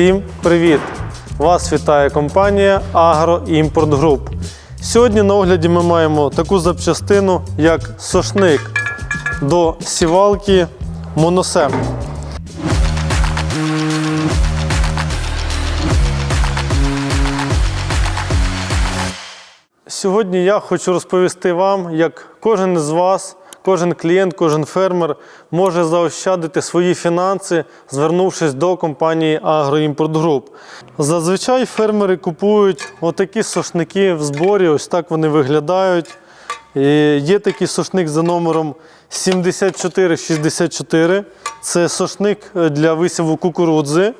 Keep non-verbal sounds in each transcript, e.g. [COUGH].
Всім привіт! Вас вітає компанія Агроімпорт Груп. Сьогодні на огляді ми маємо таку запчастину, як сошник до сівалки Моносем. Сьогодні я хочу розповісти вам, як кожен з вас, кожен клієнт, кожен фермер може заощадити свої фінанси, звернувшись до компанії Агроімпорт Груп. Зазвичай фермери купують отакі сошники в зборі, ось так вони виглядають. І є такий сошник за номером 7464. Це сошник е, для висіву кукурудзи.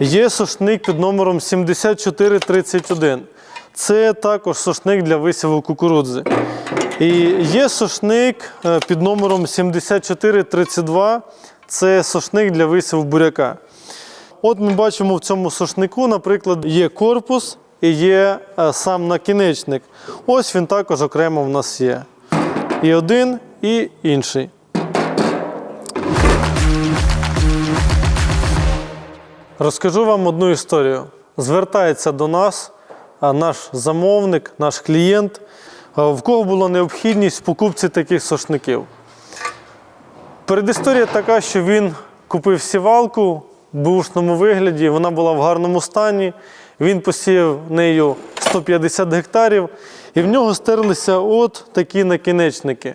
Є сошник під номером 7431. Це також сошник для висіву кукурудзи. І є сошник е, під номером 7432. Це сошник для висіву буряка. От ми бачимо в цьому сошнику, наприклад, є корпус і є е, сам накінечник. Ось він також окремо в нас є. І один, і інший. Розкажу вам одну історію. Звертається до нас наш замовник, наш клієнт, в кого була необхідність в покупці таких сошників. Передісторія така, що він купив сівалку в бушному вигляді, вона була в гарному стані. Він посіяв нею 150 гектарів, і в нього стерлися от такі накінечники.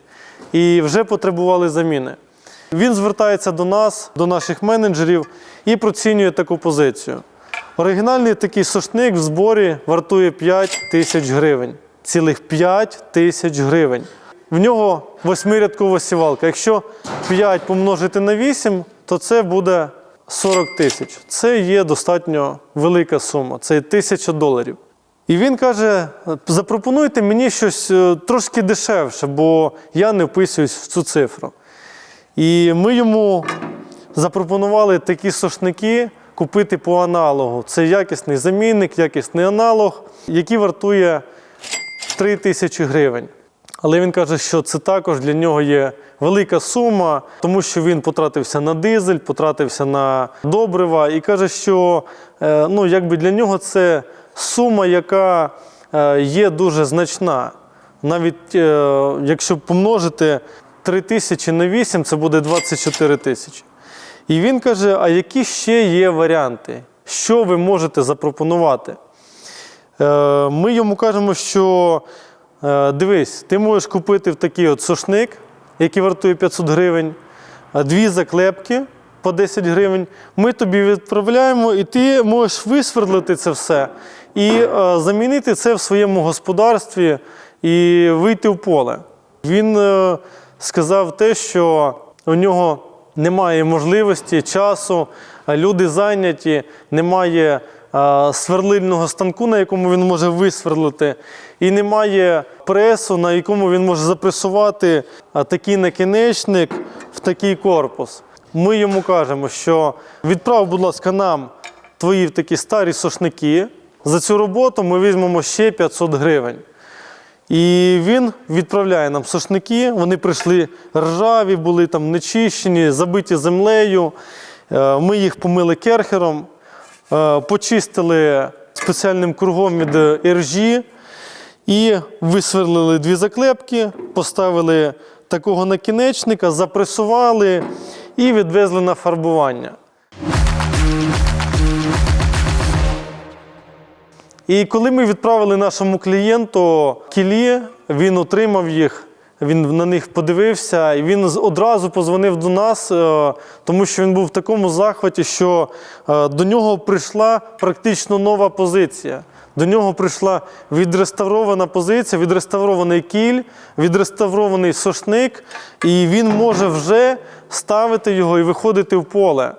І вже потребували заміни. Він звертається до нас, до наших менеджерів і процінює таку позицію. Оригінальний такий сошник в зборі вартує 5 тисяч гривень. Цілих 5 тисяч гривень. В нього восьмирядкова сівалка. Якщо 5 помножити на 8, то це буде 40 тисяч. Це є достатньо велика сума, це тисяча доларів. І він каже: запропонуйте мені щось е, трошки дешевше, бо я не вписуюсь в цю цифру. І ми йому запропонували такі сошники купити по аналогу. Це якісний замінник, якісний аналог, який вартує 3 тисячі гривень. Але він каже, що це також для нього є велика сума, тому що він потратився на дизель, потратився на добрива, і каже, що е, ну, якби для нього це сума, яка е, є дуже значна. Навіть е, якщо помножити 3 тисячі на 8, це буде 24 тисячі. І він каже: а які ще є варіанти? Що ви можете запропонувати? Е, Ми йому кажемо, що е, дивись, ти можеш купити в такий от сошник, який вартує 500 гривень, дві заклепки по 10 гривень. Ми тобі відправляємо, і ти можеш висвердлити це все і е, замінити це в своєму господарстві і вийти в поле. Він е, сказав те, що у нього немає можливості, часу, люди зайняті, немає сверлильного станку, на якому він може висверлити, і немає пресу, на якому він може запресувати такий накінечник в такий корпус. Ми йому кажемо, що відправ, будь ласка, нам твої такі старі сошники. За цю роботу ми візьмемо ще 500 гривень. І він відправляє нам сошники. Вони прийшли ржаві, були там нечищені, забиті землею. Е, Ми їх помили керхером, е, почистили спеціальним кругом від іржі і висверлили дві заклепки, поставили такого накінечника, запресували і відвезли на фарбування. І коли ми відправили нашому клієнту кілі, він отримав їх, він на них подивився, і він одразу позвонив до нас, е, тому що він був в такому захваті, що е, до нього прийшла практично нова позиція. До нього прийшла відреставрована позиція, відреставрований кіль, відреставрований сошник, і він може вже ставити його і виходити в поле.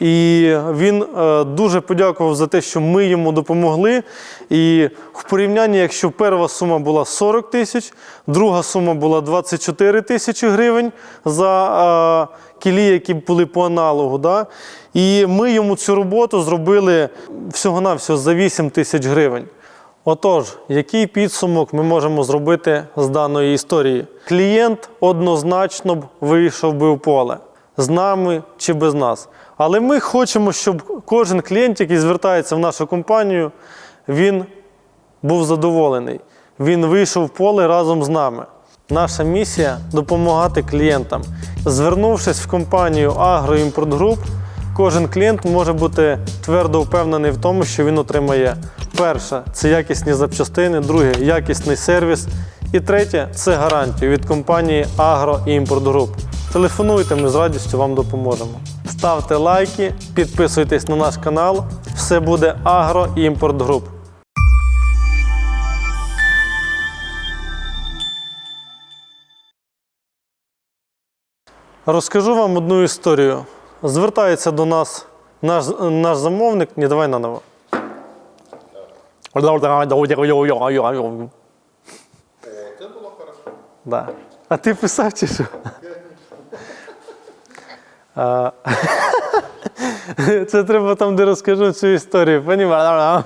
І він е, дуже подякував за те, що ми йому допомогли. І в порівнянні, якщо перша сума була 40 тисяч, друга сума була 24 тисячі гривень за е, кілі, які були по аналогу. Да? І ми йому цю роботу зробили всього-навсього за 8 тисяч гривень. Отож, який підсумок ми можемо зробити з даної історії? Клієнт однозначно б вийшов би в поле з нами чи без нас. Але ми хочемо, щоб кожен клієнт, який звертається в нашу компанію, він був задоволений. Він вийшов в поле разом з нами. Наша місія допомагати клієнтам. Звернувшись в компанію Агроімпорт Груп, кожен клієнт може бути твердо впевнений в тому, що він отримає перше це якісні запчастини, друге якісний сервіс. І третє це гарантію від компанії Агроімпорт Груп. Телефонуйте, ми з радістю вам допоможемо. Ставте лайки, підписуйтесь на наш канал. Все буде Агроімпорт Груп. Розкажу вам одну історію. Звертається до нас наш, наш замовник. Ні, давай наново. О, це було хорошо. Да. А ти писав чи що? [LAUGHS] Це треба там, де розкажу цю історію. Понімаєш?